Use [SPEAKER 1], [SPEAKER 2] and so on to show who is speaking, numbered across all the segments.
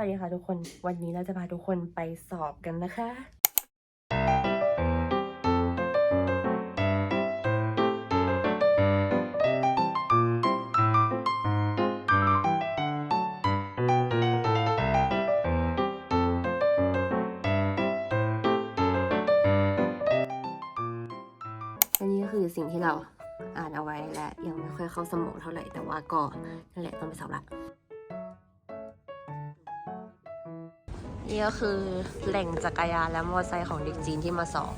[SPEAKER 1] วัสดีค่ะทุกคน วันนี้เราจะพาทุกคนไปสอบกันนะคะอันนี้ก็คือสิ่งที่เราอ่านเอาไว้และยังไม่ค่อยเข้าสมองเท่าไหร่แต่ว่าก็นั่นแหละต้องไปสอบละ นี่ก็คือแหล่งจักรยานและมอเตอร์ไซค์ของเด็กจีนที่มาสอบ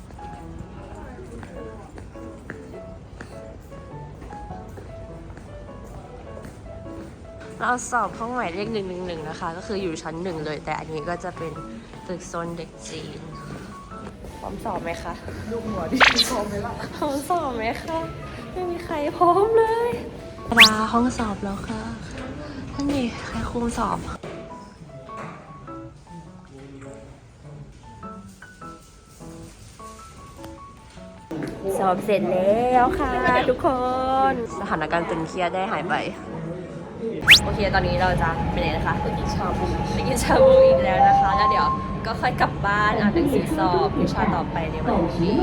[SPEAKER 1] เราสอบห้องหมายเลขหนึ่งหนึ่งหนึ่งนะคะ ก็คืออยู่ชั้นหนึ่งเลย แต่อันนี้ก็จะเป็นตึกโซนเด็กจีนพร้อมสอบไหมคะ
[SPEAKER 2] ลูกหัวดิพร้อมไหมล่ะ
[SPEAKER 1] พร้อมสอบไหมคะไม่มีใครพร้อมเลยลาห้องสอบแล้วค่ะนั่นนี่ใครคุมสอบ อบเสร็จแล้วค่ะทุกคน สถานการณ์ตึงเครียดได้หายไป โอเค ตอนนี้เราจะไปไหนนะคะไปกินชาบูไปกินชาบูอีกแล้วนะคะ แล้วเดี๋ยวก็ค่อยกลับบ้านอ่านหนังสือสอบวิชาต่อไปในวันนี้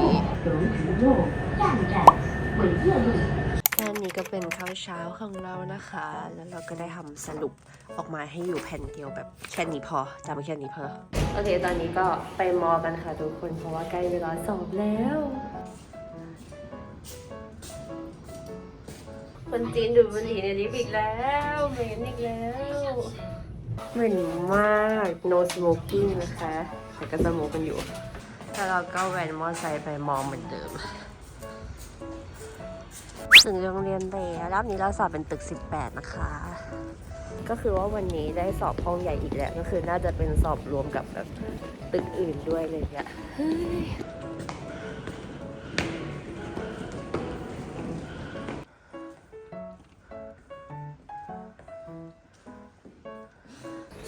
[SPEAKER 1] อันนี้ก็เป็นข้าวเช้าของเรานะคะ แล้วเราก็ได้ทำสรุปออกมาให้อยู่แผ่นเดียวแบบแค่นี้พอจำแค่นี้พอโอเค ตอนนี้ก็ไปมอกันค่ะทุกคน เพราะว่าใกล้เวลาสอบแล้ว คนจีนดูดบุหรี่ในลิฟต์อีกแล้วเหม็นอีกแล้วเหม็นมาก no smoking นะคะ แต่ก็สโมกกันอยู่แล้วเราก็แวนมอไซค์ไปมอเหมือนเดิม ถึงโรงเรียนแล้วรอบนี้เราสอบเป็นตึก 18 นะคะ ก็คือว่าวันนี้ได้สอบห้องใหญ่อีกแล้ว ก็คือน่าจะเป็นสอบรวมกับแบบตึกอื่นด้วยเลยเนี่ย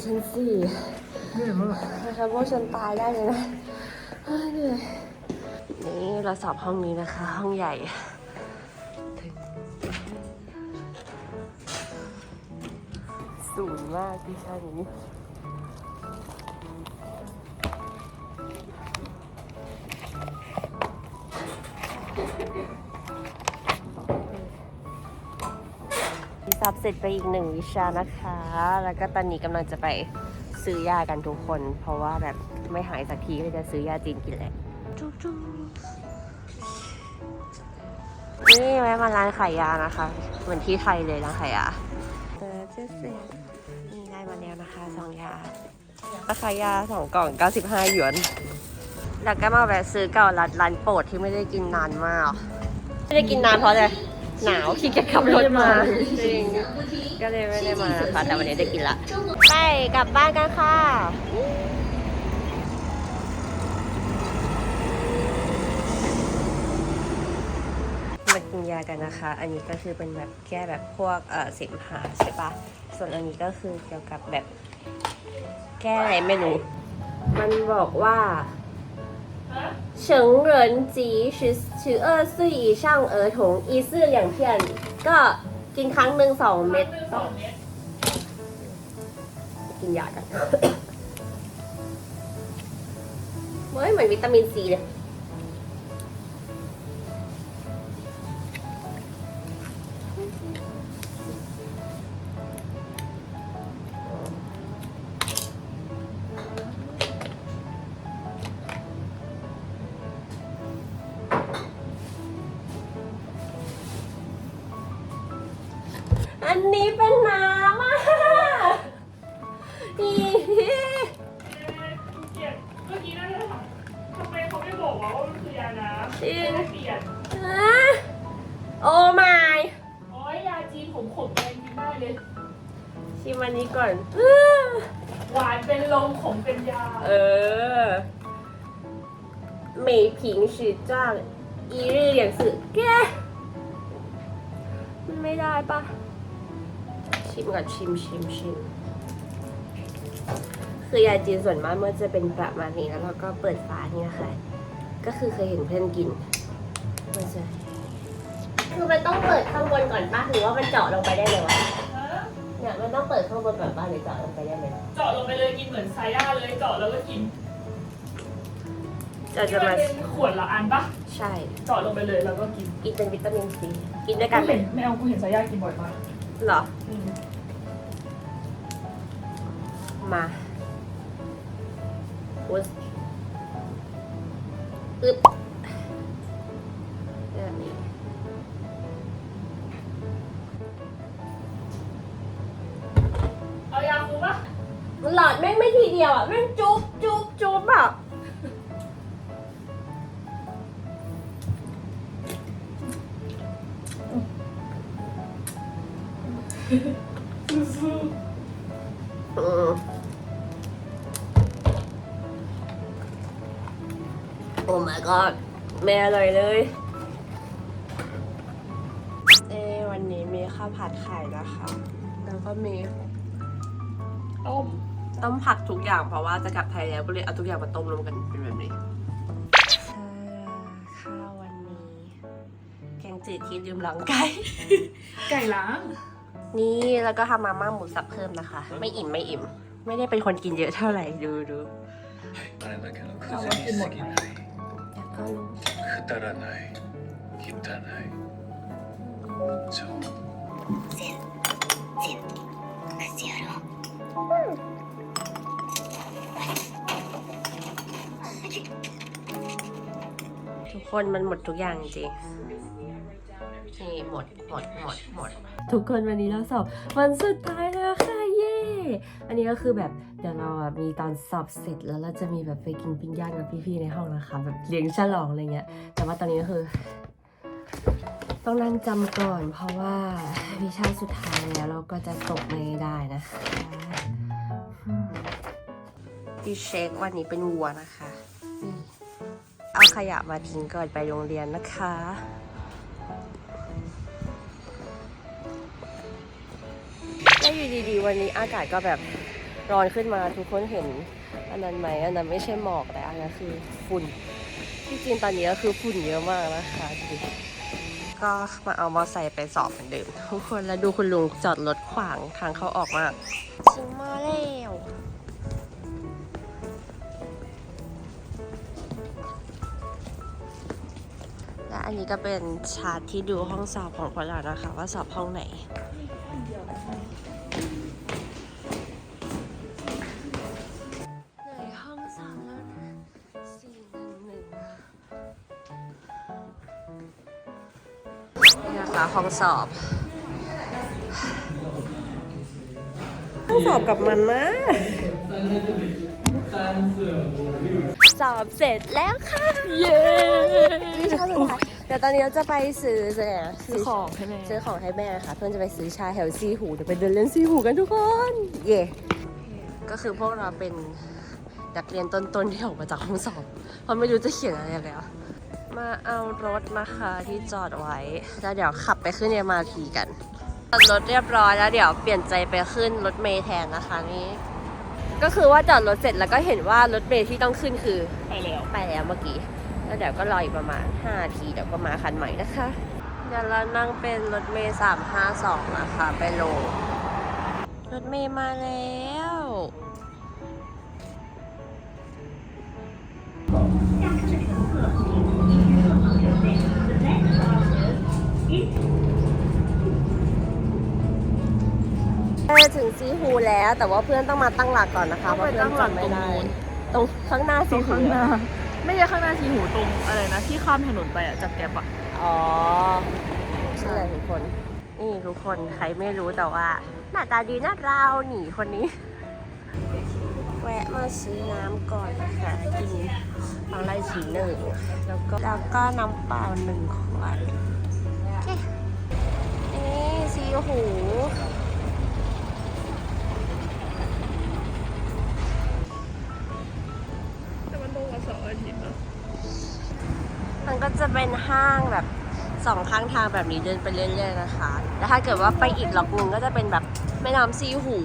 [SPEAKER 1] เฮ้นสี่
[SPEAKER 2] เหนื่อยมาก
[SPEAKER 1] นะคะพวกฉันตายได้เลยนะเหนื่อยนี่เราสอบห้องนี้นะคะ ห้องใหญ่สูงมากที่ชั้นนี้ บเสร็จไปอีกหนึ่งวิชานะคะ แล้วก็ตอนนี้กำลังจะไปซื้อยากันทุกคน เพราะว่าแบบไม่หายสักทีก็เลยจะซื้อยาจีนกินแหละจุ๊บจุ๊บนี่แวะมาร้านขายยานะคะ เหมือนที่ไทยเลยร้านขายยาเออเจ๊เสร็จนี่ได้มาแล้วนะคะสองยาราคายาสองกล่อง 95 หยวน แล้วก็มาแวะซื้อเก่าร้านร้านโปรดที่ไม่ได้กินนานมาก ไม่ได้กินนานเพราะอะไร หนาวขี้เกียจขับรถมาจริงก็เลยไม่ได้มานะคะแต่วันนี้ได้กินละไปกลับบ้านกันค่ะมากินยากันนะคะ อันนี้ก็คือเป็นแบบแก้แบบพวกเอ่อเสมหะใช่ปะส่วนอันนี้ก็คือเกี่ยวกับแบบแก้อะไรไม่รู้มันบอกว่า 成人及十十二岁以上儿童一次两片ก็กินครั้งหนึ่งสองเม็ดกินยากัน เฮ้ยเหมือนวิตามินซีเลย อันนี้เป็นน้ำอ่ะอี
[SPEAKER 3] เกลียดเมื่อกี้น่าจะถามทำไมเขาไม่บอกว่าว่ามันคือยาน้ำ
[SPEAKER 1] จริง
[SPEAKER 3] น่าเกลียด
[SPEAKER 1] อ่ะโอ้ไม่
[SPEAKER 3] โอ้ยยาจีนผมขมแดงกินได้เลย
[SPEAKER 1] ชิมอันนี้ก่อนอื้อ
[SPEAKER 3] หวานเป็นลมขมเป็นยา
[SPEAKER 1] เออ每瓶是这样一日两次แกมันไม่ได้ปะ ชิมก่อนชิมชิมชิมคือยาจีนส่วนมากเมื่อจะเป็นประมาณนี้แล้วเราก็เปิดฝานี่นะคะ ก็คือเคยเห็นเพื่อนกินมันจะคือมันต้องเปิดข้างบนก่อนปะหรือว่ามันเจาะลงไปได้เลยวะ
[SPEAKER 3] เออ
[SPEAKER 1] เนี่ยมันต้องเปิดข้างบนก่อนบ้านหรือเจาะลงไปได้เลย
[SPEAKER 3] เจาะลงไปเลยกินเหมือนไซย่าเลยเจาะแล้วก็กิน
[SPEAKER 1] จะ
[SPEAKER 3] ที่
[SPEAKER 1] จะ
[SPEAKER 3] มัน
[SPEAKER 1] มา
[SPEAKER 3] เป็นขวดละอันปะ
[SPEAKER 1] ใช่
[SPEAKER 3] เจาะลงไปเลยแล้วก็กิน
[SPEAKER 1] กินเป็นวิตามินซีกินด้วย
[SPEAKER 3] กู
[SPEAKER 1] กันเล
[SPEAKER 3] เห็
[SPEAKER 1] ย
[SPEAKER 3] นไม่เอากูเห็นไซย่ากินบ่อยมาก
[SPEAKER 1] เหรอ
[SPEAKER 3] ม
[SPEAKER 1] มาอุ๊ยอึ๊บแบบนี้
[SPEAKER 3] เอายาคูปะ
[SPEAKER 1] มันหลอดแม่งไม่ทีเดียวอะ แม่งจุ๊บจุ๊บจุ๊บอะ
[SPEAKER 3] สู้
[SPEAKER 1] โอ้ my god ไม่อร่อยเลย เอวันนี้มีข้าวผัดไข่นะคะ แล้วก็มี
[SPEAKER 3] ต้ม
[SPEAKER 1] ต้มผักทุกอย่างเพราะว่าจะกลับไทยแล้วก็เลยเอาทุกอย่างมาต้มรวมกันเป็นแบบนี้ข้าววันนี้ แกงจืดที่ลืมหลังไก่
[SPEAKER 3] ไก่ล้าง
[SPEAKER 1] นี่แล้วก็ทำมาม่าหมูสับเพิ่มนะคะ ไม่อิ่มไม่อิ่ม ไม่ได้เป็นคนกินเยอะเท่าไหร่ดูดู
[SPEAKER 4] อะไรมากันเราคื
[SPEAKER 1] อจะกินหมด รู้
[SPEAKER 4] くだらない汚いそう
[SPEAKER 1] ทุกคนมันหมดทุกอย่างจริงนี่หมดหมดหมดหมด ทุกคนวันนี้เราสอบวันสุดท้ายแล้วค่ะเย่ อันนี้ก็คือแบบเดี๋ยวเราอะมีตอนสอบเสร็จแล้วเราจะมีแบบไปกินปิ้งย่างกับพี่ๆในห้องนะคะแบบเลี้ยงฉลองอะไรเงี้ย แต่ว่าตอนนี้ก็คือ ต้องนั่งจำก่อน เพราะว่าวิชาสุดท้ายแล้วเราก็จะตกไม่ได้นะคะพี่เช็ควันนี้เป็นวัวนะคะ เอาขยะมาทิ้งก่อนไปโรงเรียนนะคะ อยู่ดีๆ วันนี้อากาศก็แบบร้อนขึ้นมาทุกคนเห็นอันนั้นไหมอันนั้นไม่ใช่หมอกแต่อันนั้นคือฝุ่นที่จริงตอนนี้ก็คือฝุ่นเยอะมากนะคะดูก็มาเอามอไซค์ไปสอบเหมือนเดิมทุกคนแล้วดูคุณลุงจอดรถขวางทางเข้าออกมากถึงมาแล้วและอันนี้ก็เป็นชาร์ตที่ดูห้องสอบของพวกเรานะคะ ว่าสอบห้องไหน นี่นะคะห้องสอบห้องสอบกับมันนะสอบเสร็จแล้วค่ะ เย้วิชาสุดท้ายเดี๋ยวตอนนี้เราจะไปซื้อซื้ออะไรนะ
[SPEAKER 3] ซื้อของให้แม่
[SPEAKER 1] ซื้อของให้แม่ค่ะเพื่อนจะไปซื้อชาแถวซีหูเดี๋ยวไปเดินเล่นซีหูกันทุกคน เย่ก็คือพวกเราเป็นนักเรียนต้นๆที่ออกมาจากห้องสอบเพราะไม่รู้จะเขียนอะไรแล้ว มาเอารถนะคะที่จอดไว้แล้วเดี๋ยวขับไปขึ้นเอ็มอาร์ทีกันจอดรถเรียบร้อยแล้วเดี๋ยวเปลี่ยนใจไปขึ้นรถเมล์แทนนะคะนี่ก็คือว่าจอดรถเสร็จแล้วก็เห็นว่ารถเมล์ที่ต้องขึ้นคือ
[SPEAKER 3] ไปแล้ว
[SPEAKER 1] ไปแล้วเมื่อกี้แล้วเดี๋ยวก็รออีกประมาณ5นาทีเดี๋ยวก็มาคันใหม่นะคะเดี๋ยวเรานั่งเป็นรถเมย์352นะคะไปลงรถเมย์มาแล้ว ซีฮูแล้ว แต่ว่าเพื่อนต้องมาตั้งหลักก่อนนะคะเพราะเพื่อนจำไม่ได้ตรงข้างหน้า
[SPEAKER 3] ต
[SPEAKER 1] ซี
[SPEAKER 3] รง
[SPEAKER 1] ฮู
[SPEAKER 3] ข้างหน้าไม่ใช่ข้างหน้าทีหูตรงอะไรนะที่ข้ามถนนไปอะจากแกบอะ
[SPEAKER 1] อ๋อใช่ทุกคน นี่ทุกคนใครไม่รู้แต่ว่าหน้าตาดีน่าเราหนีคนนี้ แวะมาซื้อน้ำก่อนนะคะกินบางไรสีหนึ่งแล้วก็แล้วก็น้ำเปล่าหนึ่งขวดโอเคนี่ซีหู ห้างแบบสองข้างทางแบบนี้เดินไปเรื่อยๆนะคะ แล้วถ้าเกิดว่าไปอีกล็อกนึงก็จะเป็นแบบแม่น้ำซีหู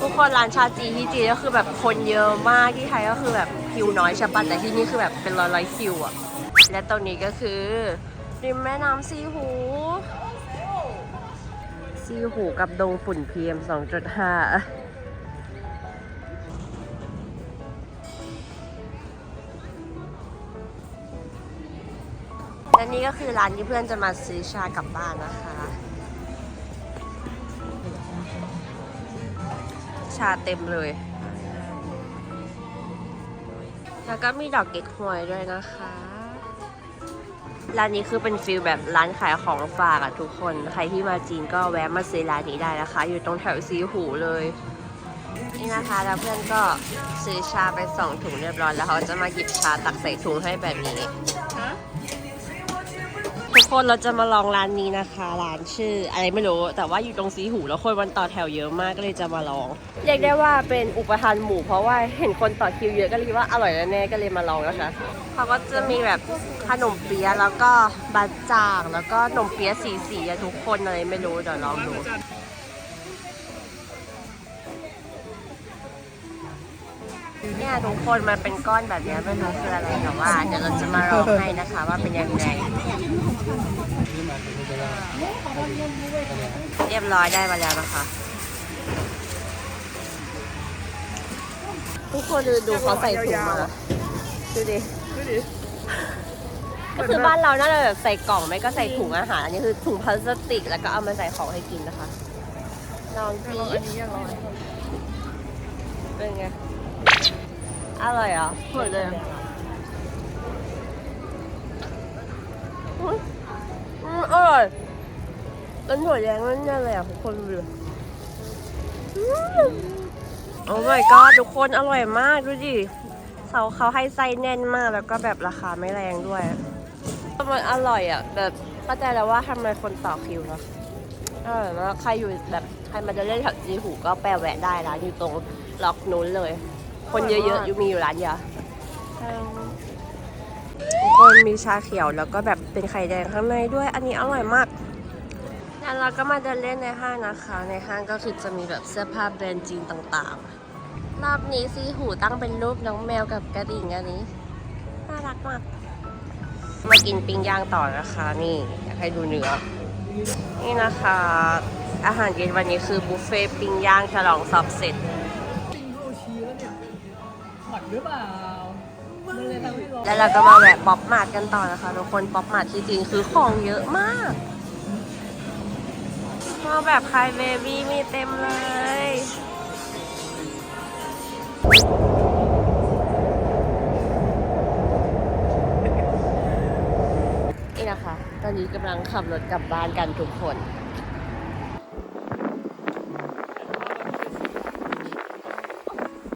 [SPEAKER 1] ทุกคนร้านชาจีที่จีก็คือแบบคนเยอะมากที่ไทยก็คือแบบคิวน้อยใช่ปะแต่ที่นี่คือแบบเป็นร้อยร้อยๆคิวอะและตรงนี้ก็คือริมแม่น้ำซีหู ซีหูกับดงฝุ่น PM 2.5 และนี่ก็คือร้านที่เพื่อนจะมาซื้อชากลับบ้านนะคะ ชาเต็มเลย แล้วก็มีดอกเก๊กฮวยด้วยนะคะ ร้านนี้คือเป็นฟิลแบบร้านขายของฝากอะทุกคน ใครที่มาจีนก็แวะมาซื้อร้านนี้ได้นะคะ อยู่ตรงแถวซีหูเลย นี่นะคะแล้วเพื่อนก็ซื้อชาไปสองถุงเรียบร้อยแล้วเขาจะมาหยิบชาตักใส่ถุงให้แบบนี้ คนเราจะมาลองร้านนี้นะคะ ร้านชื่อ อะไรไม่รู้ แต่ว่าอยู่ตรงสีหูแล้วคนวันต่อแถวเยอะมากก็เลยจะมาลอง เรียกได้ว่าเป็นอุปทานหมู่เพราะว่าเห็นคนต่อคิวเยอะก็เลยว่าอร่อยแน่ๆก็เลยมาลองนะคะเขาก็จะมีแบบขนมเปี๊ยะแล้วก็บะจ่างแล้วก็ขนมเปี๊ยะสีสีๆทุกคนอะไรไม่รู้เดี๋ยวลองดู เนี่ยทุกคนมันเป็นก้อนแบบเนี้ยไม่รู้คืออะไรแต่ว่าเดี๋ยวเราจะมาลองให้นะคะว่าเป็นยังไงเรียบร้อยได้มาแล้วนะคะ ทุกคนดูดูเขาใส่ถุงมาดูดิ
[SPEAKER 2] ดูดิ
[SPEAKER 1] ก็คือบ้านเราน่าจะแบบใส่กล่องไม่ก็ใส่ถุงอาหารอันนี้คือถุงพลาสติก แล้วก็เอามาใส่ของให้กินนะคะลอง
[SPEAKER 2] ล
[SPEAKER 1] กิ
[SPEAKER 2] อง
[SPEAKER 1] น
[SPEAKER 2] อันนี้อยากลองอันนี้
[SPEAKER 1] เป็นไง อร่อยเหรอหมดเลยอุ๊ยอืมอร่อยเป็นถั่วแดงนั่นเนี่ยเลยอะทุกคนดูดิอืมโอ้ my god ทุกคนอร่อยมากดูดิเขาเขาให้ไส้แน่นมากแล้วก็แบบราคาไม่แรงด้วย มันอร่อยอะแบบเข้าใจแล้วว่าทำไมคนต่อคิวเนาะอร่อยมากใครอยู่แบบใครมาเดินเล่นแถวจีหูก็แปะแวะได้ร้านอยู่ตรงล็อกนู้นเลย คนเยอะๆอยู่มีอยู่ร้านเดียวทุกคนมีชาเขียวแล้วก็แบบเป็นไข่แดงข้างในด้วย อันนี้อร่อยมากแล้วเราก็มาเดินเล่นในห้างนะคะ ในห้างก็คือจะมีแบบเสื้อผ้าแบรนด์จีนต่างๆ รอบนี้ซีหูตั้งเป็นรูปน้องแมวกับกระดิ่งอันนี้ น่ารักมาก มากินปิ้งย่างต่อนะคะ นี่อยากให้ดูเนื้อ นี่นะคะ อาหารเย็นวันนี้คือบุฟเฟ่ต์ปิ้งย่างฉลองสอบเสร็จ
[SPEAKER 2] หรือเปล่ามันเลยทำให้ร้อน
[SPEAKER 1] แล้วเราก็มาแวะป๊อปมาร์ทกันต่อนะคะทุกคนป๊อปมาร์ทที่จริงคือของเยอะมากมาแบบคายเบบี้มีเต็มเลยนี่นะคะ ตอนนี้กำลังขับรถกลับบ้านกันทุกคน